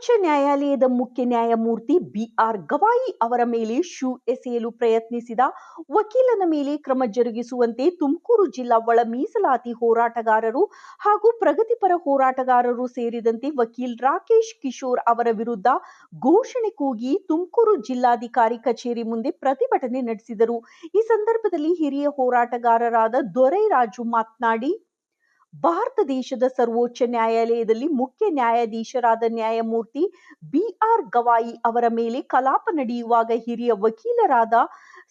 ಸರ್ವೋಚ್ಚ ನ್ಯಾಯಾಲಯದ ಮುಖ್ಯ ನ್ಯಾಯಮೂರ್ತಿ ಬಿಆರ್ ಗವಾಯಿ ಅವರ ಮೇಲೆ ಶೂ ಎಸೆಯಲು ಪ್ರಯತ್ನಿಸಿದ ವಕೀಲನ ಮೇಲೆ ಕ್ರಮ ಜರುಗಿಸುವಂತೆ ತುಮಕೂರು ಜಿಲ್ಲಾ ಒಳ ಮೀಸಲಾತಿ ಹೋರಾಟಗಾರರು ಹಾಗೂ ಪ್ರಗತಿಪರ ಹೋರಾಟಗಾರರು ಸೇರಿದಂತೆ ವಕೀಲ್ ರಾಕೇಶ್ ಕಿಶೋರ್ ಅವರ ವಿರುದ್ಧ ಘೋಷಣೆ ಕೂಗಿ ತುಮಕೂರು ಜಿಲ್ಲಾಧಿಕಾರಿ ಕಚೇರಿ ಮುಂದೆ ಪ್ರತಿಭಟನೆ ನಡೆಸಿದರು. ಈ ಸಂದರ್ಭದಲ್ಲಿ ಹಿರಿಯ ಹೋರಾಟಗಾರರಾದ ದೊರೈರಾಜು ಮಾತನಾಡಿ ಭಾರತ ದೇಶದ ಸರ್ವೋಚ್ಚ ನ್ಯಾಯಾಲಯದಲ್ಲಿ ಮುಖ್ಯ ನ್ಯಾಯಾಧೀಶರಾದ ನ್ಯಾಯಮೂರ್ತಿ ಬಿಆರ್ ಗವಾಯಿ ಅವರ ಮೇಲೆ ಕಲಾಪ ನಡೆಯುವಾಗ ಹಿರಿಯ ವಕೀಲರಾದ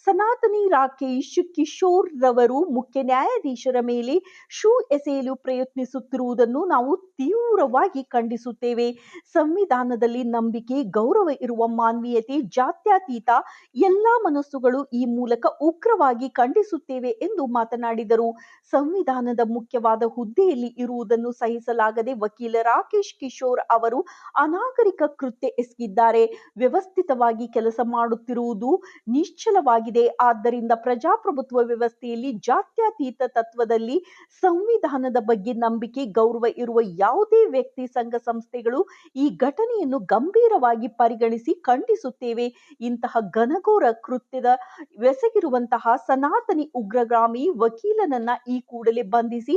ಸನಾತನಿ ರಾಕೇಶ್ ಕಿಶೋರ್ ರವರು ಮುಖ್ಯ ನ್ಯಾಯಾಧೀಶರ ಮೇಲೆ ಶೂ ಎಸೆಯಲು ಪ್ರಯತ್ನಿಸುತ್ತಿರುವುದನ್ನು ನಾವು ತೀವ್ರವಾಗಿ ಖಂಡಿಸುತ್ತೇವೆ. ಸಂವಿಧಾನದಲ್ಲಿ ನಂಬಿಕೆ, ಗೌರವ ಇರುವ ಮಾನವೀಯತೆ, ಜಾತ್ಯತೀತ ಎಲ್ಲಾ ಮನಸ್ಸುಗಳು ಈ ಮೂಲಕ ಉಗ್ರವಾಗಿ ಖಂಡಿಸುತ್ತೇವೆ ಎಂದು ಮಾತನಾಡಿದರು. ಸಂವಿಧಾನದ ಮುಖ್ಯವಾದ ಹುದ್ದೆಯಲ್ಲಿ ಇರುವುದನ್ನು ಸಹಿಸಲಾಗದೆ ವಕೀಲ ರಾಕೇಶ್ ಕಿಶೋರ್ ಅವರು ಅನಾಗರಿಕ ಕೃತ್ಯ ಎಸಗಿದ್ದಾರೆ. ವ್ಯವಸ್ಥಿತವಾಗಿ ಕೆಲಸ ಮಾಡುತ್ತಿರುವುದು ನಿಶ್ಚಲವಾಗಿದೆ ಆದ್ದರಿಂದ ಪ್ರಜಾಪ್ರಭುತ್ವ ವ್ಯವಸ್ಥೆಯಲ್ಲಿ ಜಾತ್ಯತೀತ ತತ್ವದಲ್ಲಿ ಸಂವಿಧಾನದ ಬಗ್ಗೆ ನಂಬಿಕೆ, ಗೌರವ ಇರುವ ಯಾವುದೇ ವ್ಯಕ್ತಿ, ಸಂಘ, ಸಂಸ್ಥೆಗಳು ಈ ಘಟನೆಯನ್ನು ಗಂಭೀರವಾಗಿ ಪರಿಗಣಿಸಿ ಖಂಡಿಸುತ್ತೇವೆ. ಇಂತಹ ಘನಘೋರ ಕೃತ್ಯದ ಎಸಗಿರುವಂತಹ ಸನಾತನಿ ಉಗ್ರಗಾಮಿ ವಕೀಲನನ್ನ ಈ ಕೂಡಲೇ ಬಂಧಿಸಿ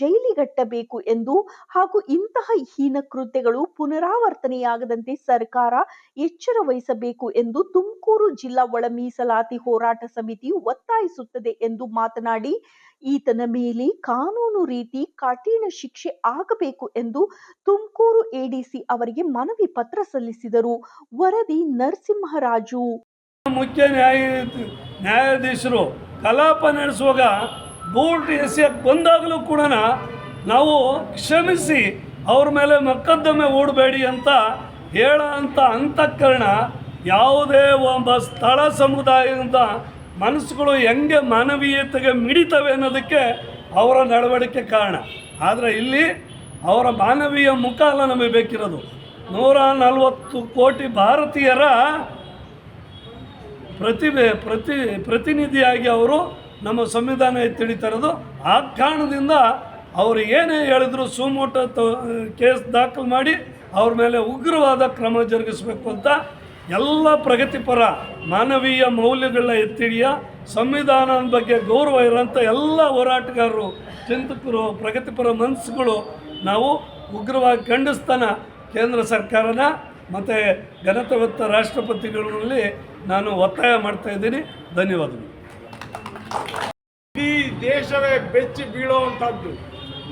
ಜೈಲಿಗಟ್ಟಬೇಕು ಎಂದು ಹಾಗೂ ಇಂತಹ ಹೀನ ಕೃತ್ಯಗಳು ಪುನರಾವರ್ತನೆಯಾಗದಂತೆ ಸರ್ಕಾರ ಎಚ್ಚರ ವಹಿಸಬೇಕು ಎಂದು ತುಮಕೂರು ಜಿಲ್ಲಾ ಒಳ ಮೀಸಲಾತಿ ಹೋರಾಟ ಸಮಿತಿ ಒತ್ತಾಯಿಸುತ್ತದೆ ಎಂದು ಮಾತನಾಡಿ, ಈತನ ಮೇಲೆ ಕಾನೂನು ರೀತಿ ಕಠಿಣ ಶಿಕ್ಷೆ ಆಗಬೇಕು ಎಂದು ತುಮಕೂರು ಎಡಿಸಿ ಅವರಿಗೆ ಮನವಿ ಪತ್ರ ಸಲ್ಲಿಸಿದರು. ವರದಿ ನರಸಿಂಹರಾಜು. ಮುಖ್ಯ ನ್ಯಾಯ, ನ್ಯಾಯಾಧೀಶರು ಕಲಾಪ ನಡೆಸುವಾಗ ಬೋರ್ಡ್ ಎಸೆಯಕ್ಕೆ ಬಂದಾಗಲೂ ಕೂಡ ನಾವು ಕ್ಷಮಿಸಿ, ಅವ್ರ ಮೇಲೆ ಮೊಕದ್ದಮೆ ಓಡಬೇಡಿ ಅಂತ ಹೇಳ ಅಂತ ಅಂತಃಕರಣ ಯಾವುದೇ ಒಬ್ಬ ಸ್ಥಳ ಸಮುದಾಯದಿಂದ ಮನಸ್ಸುಗಳು ಹೆಂಗೆ ಮಾನವೀಯತೆಗೆ ಮಿಡಿತವೆ ಅನ್ನೋದಕ್ಕೆ ಅವರ ನಡವಳಿಕೆ ಕಾರಣ. ಆದರೆ ಇಲ್ಲಿ ಅವರ ಮಾನವೀಯ ಮುಖ ಅಲ್ಲ ನಮಗೆ ಬೇಕಿರೋದು. ನೂರ ನಲವತ್ತು ಕೋಟಿ ಭಾರತೀಯರ ಪ್ರತಿಭೆ, ಪ್ರತಿ, ಪ್ರತಿನಿಧಿಯಾಗಿ ಅವರು ನಮ್ಮ ಸಂವಿಧಾನ ತಿಳಿತಿರೋದು. ಆ ಕಾರಣದಿಂದ ಅವರು ಏನೇ ಹೇಳಿದ್ರು ಸುಮೋಟ ಕೇಸ್ ದಾಖಲು ಮಾಡಿ ಅವ್ರ ಮೇಲೆ ಉಗ್ರವಾದ ಕ್ರಮ ಜರುಗಿಸಬೇಕು ಅಂತ ಎಲ್ಲ ಪ್ರಗತಿಪರ ಮಾನವೀಯ ಮೌಲ್ಯಗಳನ್ನ ಎತ್ತಿಡಿಯ ಸಂವಿಧಾನದ ಬಗ್ಗೆ ಗೌರವ ಇರೋಂಥ ಎಲ್ಲ ಹೋರಾಟಗಾರರು, ಚಿಂತಕರು ಪ್ರಗತಿಪರ ಮನಸ್ಸುಗಳು ನಾವು ಉಗ್ರವಾಗಿ ಖಂಡಿಸ್ತಾನ ಕೇಂದ್ರ ಸರ್ಕಾರನ ಮತ್ತು ಘನತವತ್ತ ರಾಷ್ಟ್ರಪತಿಗಳಲ್ಲಿ ನಾನು ಒತ್ತಾಯ ಮಾಡ್ತಾ ಇದ್ದೀನಿ. ಧನ್ಯವಾದಗಳು. ಇಡೀ ದೇಶವೇ ಬೆಚ್ಚಿ ಬೀಳುವಂಥದ್ದು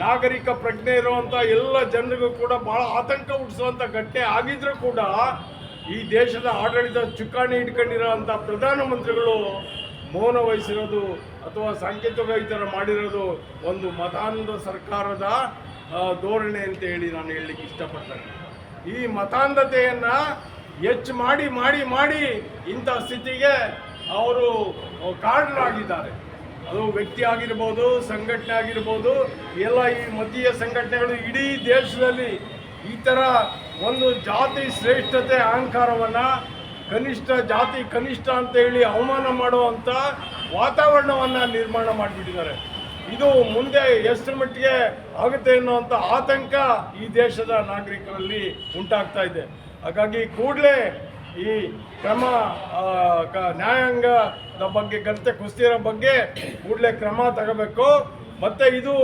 ನಾಗರಿಕ ಪ್ರಜ್ಞೆ ಇರುವಂಥ ಎಲ್ಲ ಜನರಿಗೂ ಕೂಡ ಬಹಳ ಆತಂಕ ಹುಟ್ಟಿಸುವಂಥ ಘಟನೆ ಆಗಿದ್ರೂ ಕೂಡ ಈ ದೇಶದ ಆಡಳಿತ ಚುಕ್ಕಾಣಿ ಇಟ್ಕೊಂಡಿರೋಂಥ ಪ್ರಧಾನಮಂತ್ರಿಗಳು ಮೌನ ವಹಿಸಿರೋದು ಅಥವಾ ಸಾಂಕೇತಿಕ ಈ ಥರ ಮಾಡಿರೋದು ಒಂದು ಮತಾಂಧ ಸರ್ಕಾರದ ಧೋರಣೆ ಅಂತ ಹೇಳಿ ನಾನು ಹೇಳಲಿಕ್ಕೆ ಇಷ್ಟಪಡ್ತೇನೆ. ಈ ಮತಾಂಧತೆಯನ್ನು ಹೆಚ್ಚು ಮಾಡಿ ಮಾಡಿ ಮಾಡಿ ಇಂಥ ಸ್ಥಿತಿಗೆ ಅವರು ಕಾರಣರಾಗಿದ್ದಾರೆ. ಅದು ವ್ಯಕ್ತಿ ಆಗಿರ್ಬೋದು, ಸಂಘಟನೆ ಆಗಿರ್ಬೋದು, ಎಲ್ಲ ಈ ಮತೀಯ ಸಂಘಟನೆಗಳು ಇಡೀ ದೇಶದಲ್ಲಿ ಈ ಥರ ಒಂದು ಜಾತಿ ಶ್ರೇಷ್ಠತೆ ಅಹಂಕಾರವನ್ನು ಕನಿಷ್ಠ ಜಾತಿ ಕನಿಷ್ಠ ಅಂತ ಹೇಳಿ ಅವಮಾನ ಮಾಡುವಂಥ ವಾತಾವರಣವನ್ನು ನಿರ್ಮಾಣ ಮಾಡಿಬಿಟ್ಟಿದ್ದಾರೆ. ಇದು ಮುಂದೆ ಎಷ್ಟು ಮಟ್ಟಿಗೆ ಆಗುತ್ತೆ ಅನ್ನುವಂಥ ಆತಂಕ ಈ ದೇಶದ ನಾಗರಿಕರಲ್ಲಿ ಉಂಟಾಗ್ತಾ ಇದೆ. ಹಾಗಾಗಿ ಕೂಡಲೇ ಈ ಕ್ರಮ ನ್ಯಾಯಾಂಗದ ಬಗ್ಗೆ ಗಂತೆ ಕುಸ್ತಿರೋ ಬಗ್ಗೆ ಕೂಡಲೇ ಕ್ರಮ ತಗೋಬೇಕು. ಮತ್ತು ಇದು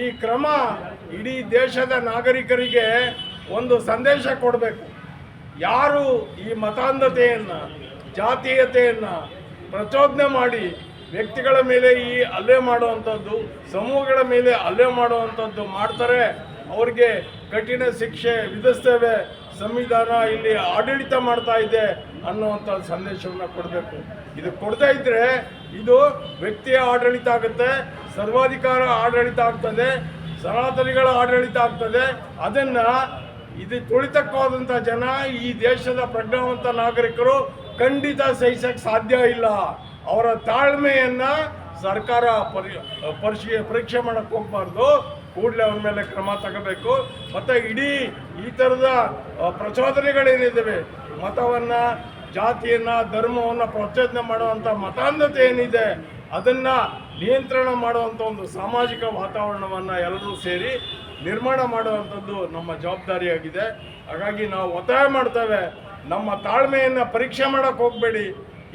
ಈ ಕ್ರಮ ಇಡೀ ದೇಶದ ನಾಗರಿಕರಿಗೆ ಒಂದು ಸಂದೇಶ ಕೊಡಬೇಕು. ಯಾರು ಈ ಮತಾಂಧತೆಯನ್ನು, ಜಾತೀಯತೆಯನ್ನು ಪ್ರಚೋದನೆ ಮಾಡಿ ವ್ಯಕ್ತಿಗಳ ಮೇಲೆ ಈ ಹಲ್ಲೆ ಮಾಡುವಂಥದ್ದು, ಸಮೂಹಗಳ ಮೇಲೆ ಹಲ್ಲೆ ಮಾಡುವಂಥದ್ದು ಮಾಡ್ತಾರೆ, ಅವ್ರಿಗೆ ಕಠಿಣ ಶಿಕ್ಷೆ ವಿಧಿಸ್ತೇವೆ, ಸಂವಿಧಾನ ಇಲ್ಲಿ ಆಡಳಿತ ಮಾಡ್ತಾ ಇದೆ ಅನ್ನುವಂಥ ಸಂದೇಶವನ್ನು ಕೊಡಬೇಕು. ಇದು ಕೊಡದೇ ಇದ್ದರೆ ಇದು ವ್ಯಕ್ತಿಯ ಆಡಳಿತ ಆಗುತ್ತೆ, ಸರ್ವಾಧಿಕಾರ ಆಡಳಿತ ಆಗ್ತದೆ ಸನಾತನಿಗಳ ಆಡಳಿತ ಆಗ್ತದೆ. ಅದನ್ನು ಇದು ತುಳಿತಕ್ಕಾದಂಥ ಜನ ಈ ದೇಶದ ಪ್ರಜ್ಞಾವಂತ ನಾಗರಿಕರು ಖಂಡಿತ ಸಹಿಸಕ್ಕೆ ಸಾಧ್ಯ ಇಲ್ಲ. ಅವರ ತಾಳ್ಮೆಯನ್ನ ಸರ್ಕಾರ ಪರಿ ಪರಿಶೀ ಪರೀಕ್ಷೆ ಮಾಡಕ್ಕೆ ಹೋಗ್ಬಾರ್ದು. ಕೂಡಲೇ ಅವನ ಮೇಲೆ ಕ್ರಮ ತಗೋಬೇಕು. ಮತ್ತು ಇಡೀ ಈ ಥರದ ಪ್ರಚೋದನೆಗಳೇನಿದ್ದಾವೆ ಮತವನ್ನು, ಜಾತಿಯನ್ನು, ಧರ್ಮವನ್ನು ಪ್ರಚೋದನೆ ಮಾಡುವಂಥ ಮತಾಂಧತೆ ಏನಿದೆ? ಅದನ್ನು ನಿಯಂತ್ರಣ ಮಾಡುವಂಥ ಒಂದು ಸಾಮಾಜಿಕ ವಾತಾವರಣವನ್ನು ಎಲ್ಲರೂ ಸೇರಿ ನಿರ್ಮಾಣ ಮಾಡುವಂಥದ್ದು ನಮ್ಮ ಜವಾಬ್ದಾರಿಯಾಗಿದೆ. ಹಾಗಾಗಿ ನಾವು ಒತ್ತಾಯ ಮಾಡ್ತೇವೆ. ನಮ್ಮ ತಾಳ್ಮೆಯನ್ನು ಪರೀಕ್ಷೆ ಮಾಡೋಕ್ಕೆ ಹೋಗಬೇಡಿ.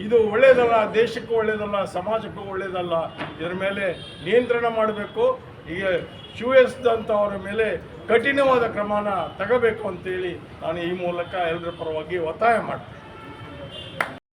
ಇದು ಒಳ್ಳೆಯದಲ್ಲ ದೇಶಕ್ಕೂ ಒಳ್ಳೆಯದಲ್ಲ ಸಮಾಜಕ್ಕೂ ಒಳ್ಳೆಯದಲ್ಲ ಇದರ ಮೇಲೆ ನಿಯಂತ್ರಣ ಮಾಡಬೇಕು. ಈಗ ಶೂ ಎಸ್ದಂಥವ್ರ ಮೇಲೆ ಕಠಿಣವಾದ ಕ್ರಮನ ತಗೋಬೇಕು ಅಂತೇಳಿ ನಾನು ಈ ಮೂಲಕ ಎಲ್ಲರ ಪರವಾಗಿ ಒತ್ತಾಯ ಮಾಡ್ತೀನಿ.